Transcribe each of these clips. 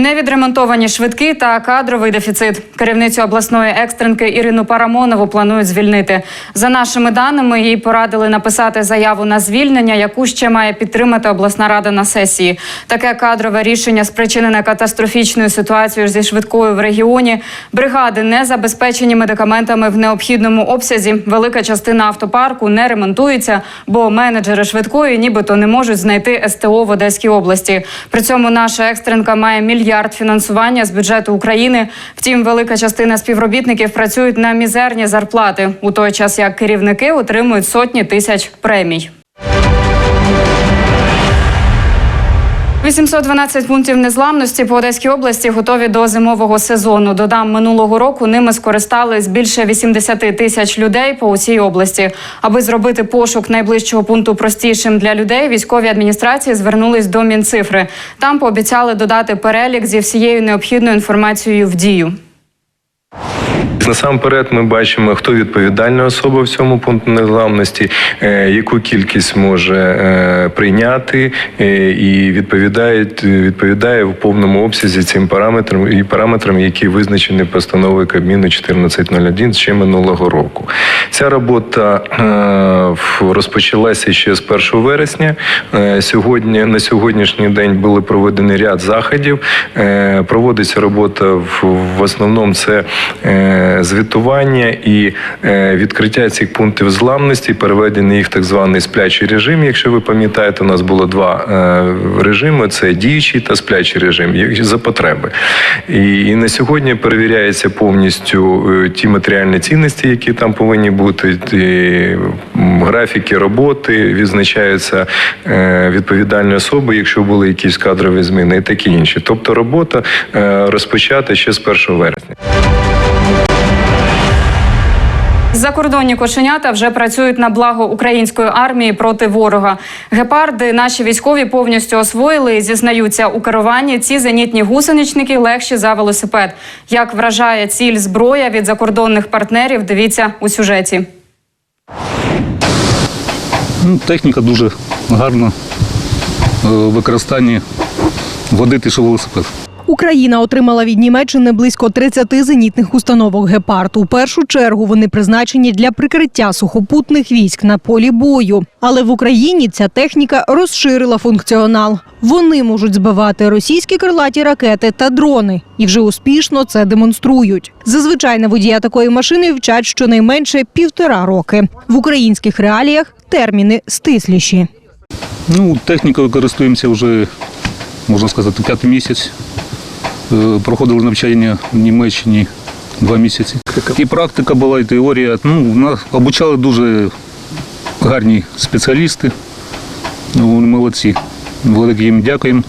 Невідремонтовані швидкі та кадровий дефіцит. Керівницю обласної екстренки Ірину Парамонову планують звільнити. За нашими даними, їй порадили написати заяву на звільнення, яку ще має підтримати обласна рада на сесії. Таке кадрове рішення спричинене катастрофічною ситуацією зі швидкою в регіоні. Бригади не забезпечені медикаментами в необхідному обсязі. Велика частина автопарку не ремонтується, бо менеджери швидкої нібито не можуть знайти СТО в Одеській області. При цьому наша екстренка має мільярд фінансування з бюджету України. Втім, велика частина співробітників працюють на мізерні зарплати у той час, як керівники отримують сотні тисяч премій. 812 пунктів незламності по Одеській області готові до зимового сезону. Додам минулого року ними скористались більше 80 тисяч людей по усій області. Аби зробити пошук найближчого пункту простішим для людей, військові адміністрації звернулись до Мінцифри. Там пообіцяли додати перелік зі всією необхідною інформацією в дію. Насамперед, ми бачимо, хто відповідальна особа в цьому пункту незламності, е, яку кількість може е, прийняти е, і відповідає, відповідає в повному обсязі цим параметрам і параметрам, які визначені постановою Кабміну 1401 ще минулого року. Ця робота розпочалася ще з 1 вересня. Сьогодні на сьогоднішній день були проведені ряд заходів. Проводиться робота в, в основному це звітування і е, відкриття цих пунктів зламності, переведення їх в так званий сплячий режим. Якщо ви пам'ятаєте, у нас було два е, режими: це діючий та сплячий режим за потреби. І, і на сьогодні перевіряється повністю е, ті матеріальні цінності, які там повинні бути, ті, графіки роботи, відзначаються е, відповідальні особи, якщо були якісь кадрові зміни, і таке інше. Тобто робота е, розпочата ще з 1 вересня. Закордонні кошенята вже працюють на благо української армії проти ворога. Гепарди наші військові повністю освоїли і зізнаються у керуванні. Ці зенітні гусеничники легші за велосипед. Як вражає ціль зброя від закордонних партнерів? Дивіться у сюжеті. Ну, техніка дуже гарна. Е, в використанні водити що велосипед. Україна отримала від Німеччини близько 30 зенітних установок «Гепард». У першу чергу вони призначені для прикриття сухопутних військ на полі бою. Але в Україні ця техніка розширила функціонал. Вони можуть збивати російські крилаті ракети та дрони, і вже успішно це демонструють. Зазвичай на водія такої машини вчать щонайменше півтора роки. В українських реаліях терміни стисліші. Ну, технікою користуємося вже, можна сказати, п'ятий місяць. Е, Проходили навчання в Німеччині два місяці. І практика була, і теорія. Ну, нас обучали дуже гарні спеціалісти. Ну, молодці. Велике їм дякуємо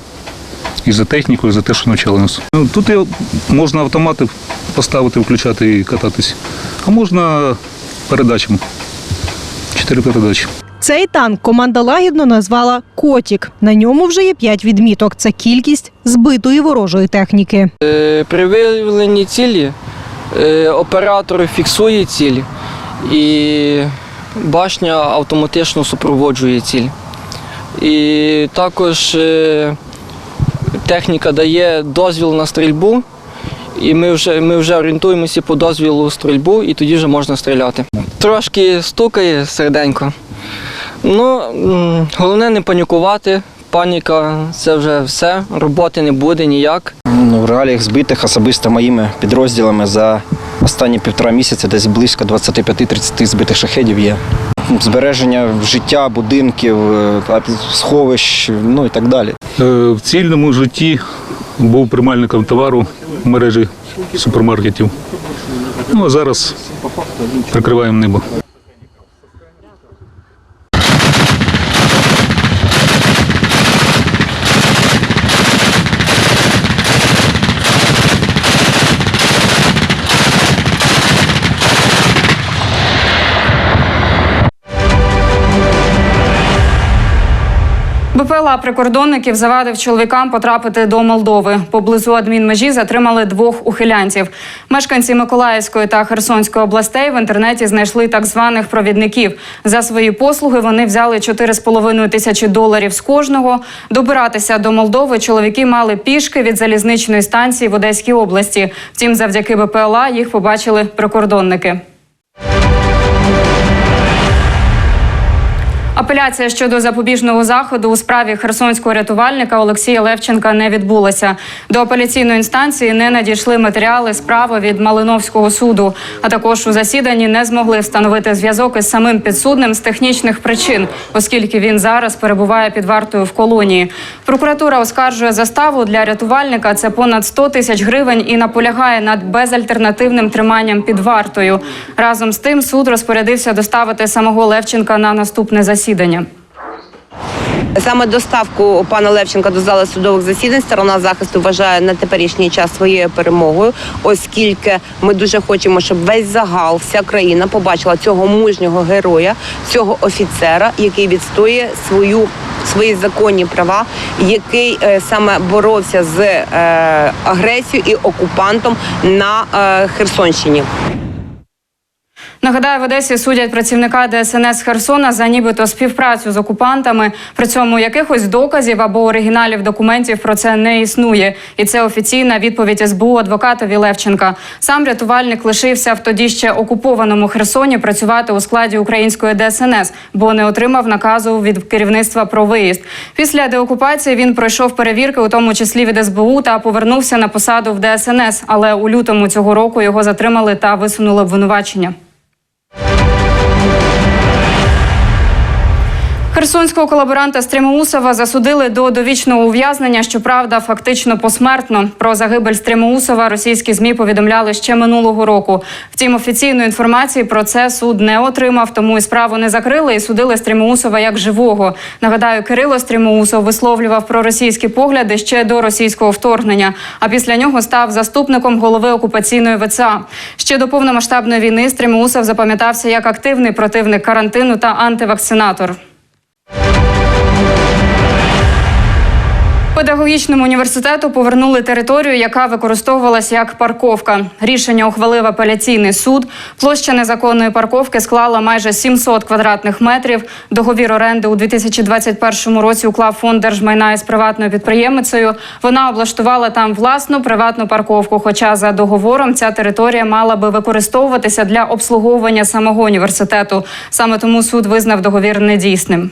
і за техніку, і за те, що навчали нас. Ну, Тут можна автомати поставити, включати і кататись, а можна передачами. Чотири передачі. Цей танк команда лагідно назвала Котік. На ньому вже є п'ять відміток. Це кількість збитої ворожої техніки. Е, При виявленні цілі е, оператор фіксує ціль і башня автоматично супроводжує ціль. І також е, техніка дає дозвіл на стрільбу, і ми вже, ми вже орієнтуємося по дозвілу стрільбу, і тоді вже можна стріляти. Трошки стукає серденько. Ну, головне не панікувати. Паніка це вже все, роботи не буде ніяк. Ну, в реаліях збитих особисто моїми підрозділами за останні півтора місяця десь близько 25-30 збитих шахедів є. Збереження життя, будинків, е, сховищ, ну і так далі. Е, В цільному житті був приймальником товару мережі супермаркетів. Ну а зараз прикриваємо небо. БПЛА прикордонників завадив чоловікам потрапити до Молдови. Поблизу адмінмежі затримали двох ухилянців. Мешканці Миколаївської та Херсонської областей в інтернеті знайшли так званих провідників. За свої послуги вони взяли 4,5 тисячі доларів з кожного. Добиратися до Молдови чоловіки мали пішки від залізничної станції в Одеській області. Втім, завдяки БПЛА їх побачили прикордонники. Апеляція щодо запобіжного заходу у справі херсонського рятувальника Олексія Левченка не відбулася. До апеляційної інстанції не надійшли матеріали справи від Малиновського суду. А також у засіданні не змогли встановити зв'язок із самим підсудним з технічних причин, оскільки він зараз перебуває під вартою в колонії. Прокуратура оскаржує заставу для рятувальника. Це понад 100 тисяч гривень і наполягає над безальтернативним триманням під вартою. Разом з тим суд розпорядився доставити самого Левченка на наступне засідання. Саме доставку пана Левченка до зали судових засідань сторона захисту вважає на теперішній час своєю перемогою, оскільки ми дуже хочемо, щоб весь загал, вся країна побачила цього мужнього героя, цього офіцера, який відстоює свою. Свої законні права, який е, саме боровся з е, агресією і окупантом на е, Херсонщині. Нагадаю, в Одесі судять працівника ДСНС Херсона за нібито співпрацю з окупантами. При цьому якихось доказів або оригіналів документів про це не існує. І це офіційна відповідь СБУ адвокатові Левченка. Сам рятувальник лишився в тоді ще окупованому Херсоні працювати у складі української ДСНС, бо не отримав наказу від керівництва про виїзд. Після деокупації він пройшов перевірки, у тому числі від СБУ, та повернувся на посаду в ДСНС. Але у лютому цього року його затримали та висунули обвинувачення. Херсонського колаборанта Стримоусова засудили до довічного ув'язнення. Щоправда, фактично посмертно. Про загибель Стримоусова російські змі повідомляли ще минулого року. Втім, офіційної інформації про це суд не отримав, тому і справу не закрили і судили Стримоусова як живого. Нагадаю, Кирило Стримоусов висловлював проросійські погляди ще до російського вторгнення. А після нього став заступником голови окупаційної ВЦА. Ще до повномасштабної війни Стримоусов запам'ятався як активний противник карантину та антивакцинатор. Педагогічному університету повернули територію, яка використовувалася як парковка. Рішення ухвалив апеляційний суд. Площа незаконної парковки склала майже 700 квадратних метрів. Договір оренди у 2021 році уклав фонд держмайна із приватною підприємицею. Вона облаштувала там власну приватну парковку. Хоча за договором ця територія мала би використовуватися для обслуговування самого університету. Саме тому суд визнав договір недійсним.